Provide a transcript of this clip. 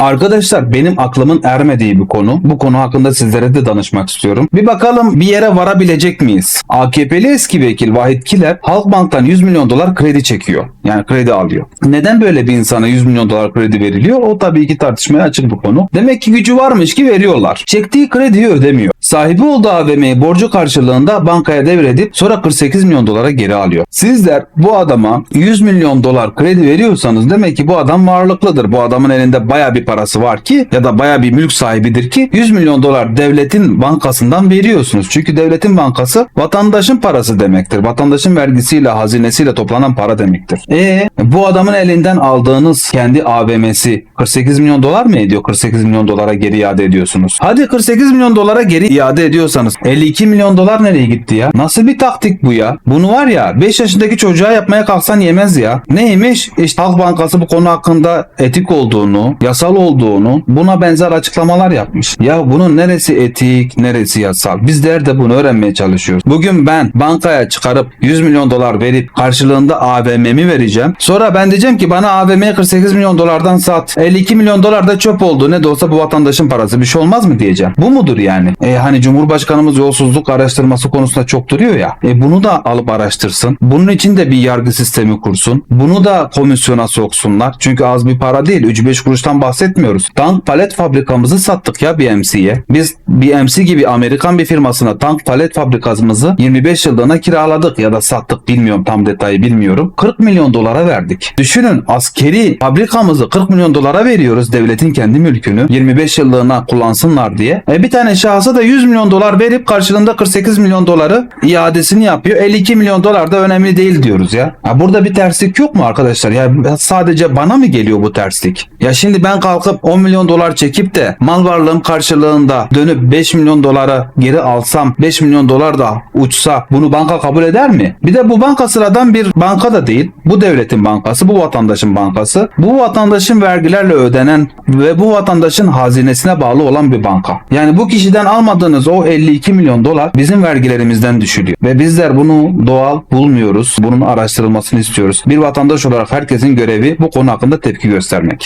Arkadaşlar benim aklımın ermediği bir konu. Bu konu hakkında sizlere de danışmak istiyorum. Bir bakalım bir yere varabilecek miyiz? AKP'li eski vekil Vahit Kiler Halkbank'tan 100 milyon dolar kredi çekiyor. Yani kredi alıyor. Neden böyle bir insana 100 milyon dolar kredi veriliyor? O tabii ki tartışmaya açık bir konu. Demek ki gücü varmış ki veriyorlar. Çektiği krediyi ödemiyor. Sahibi olduğu AVM'yi borcu karşılığında bankaya devredip sonra 48 milyon dolara geri alıyor. Sizler bu adama 100 milyon dolar kredi veriyorsanız demek ki bu adam varlıklıdır. Bu adamın elinde baya bir parası var ki ya da baya bir mülk sahibidir ki 100 milyon dolar devletin bankasından veriyorsunuz. Çünkü devletin bankası vatandaşın parası demektir. Vatandaşın vergisiyle, hazinesiyle toplanan para demektir. E bu adamın elinden aldığınız kendi AVM'si 48 milyon dolar mı ediyor? 48 milyon dolara geri iade ediyorsunuz. Hadi 48 milyon dolara geri iade ediyorsanız 52 milyon dolar nereye gitti ya? Nasıl bir taktik bu ya? Bunu var ya 5 yaşındaki çocuğa yapmaya kalksan yemez ya. Neymiş? İşte Halk Bankası bu konu hakkında etik olduğunu, yasal olduğunu, buna benzer açıklamalar yapmış. Ya bunun neresi etik, neresi yasal? Bizler de bunu öğrenmeye çalışıyoruz. Bugün ben bankaya çıkarıp 100 milyon dolar verip karşılığında AVM'mi vereceğim. Sonra ben diyeceğim ki bana AVM'yi 48 milyon dolardan sat. 52 milyon dolar da çöp oldu. Ne de olsa bu vatandaşın parası. Bir şey olmaz mı diyeceğim. Bu mudur yani? E hani Cumhurbaşkanımız yolsuzluk araştırması konusunda çok duruyor ya. E bunu da alıp araştırsın. Bunun için de bir yargı sistemi kursun. Bunu da komisyona soksunlar. Çünkü az bir para değil. 3-5 kuruştan bahsetmiyoruz. Tank palet fabrikamızı sattık ya BMC'ye. Biz BMC gibi Amerikan bir firmasına tank palet fabrikamızı 25 yıllığına kiraladık ya da sattık bilmiyorum tam detayı bilmiyorum. 40 milyon dolara verdik. Düşünün askeri fabrikamızı 40 milyon dolara veriyoruz devletin kendi mülkünü 25 yıllığına kullansınlar diye. E bir tane şahsa da 100 milyon dolar verip karşılığında 48 milyon doları iadesini yapıyor. 52 milyon dolar da önemli değil diyoruz ya. ya burada bir terslik yok mu arkadaşlar? Ya sadece bana mı geliyor bu terslik? Ya şimdi ben kalkıp 10 milyon dolar çekip de mal varlığım karşılığında dönüp 5 milyon dolara geri alsam 5 milyon dolar da uçsa bunu banka kabul eder mi? Bir de bu banka sıradan bir banka da değil. Bu devletin bankası, bu vatandaşın bankası. Bu vatandaşın vergilerle ödenen ve bu vatandaşın hazinesine bağlı olan bir banka. Yani bu kişiden almadığınız o 52 milyon dolar bizim vergilerimizden düşülüyor. Ve bizler bunu doğal bulmuyoruz. Bunun araştırılmasını istiyoruz. Bir vatandaş olarak herkesin görevi bu konu hakkında tepki göstermek.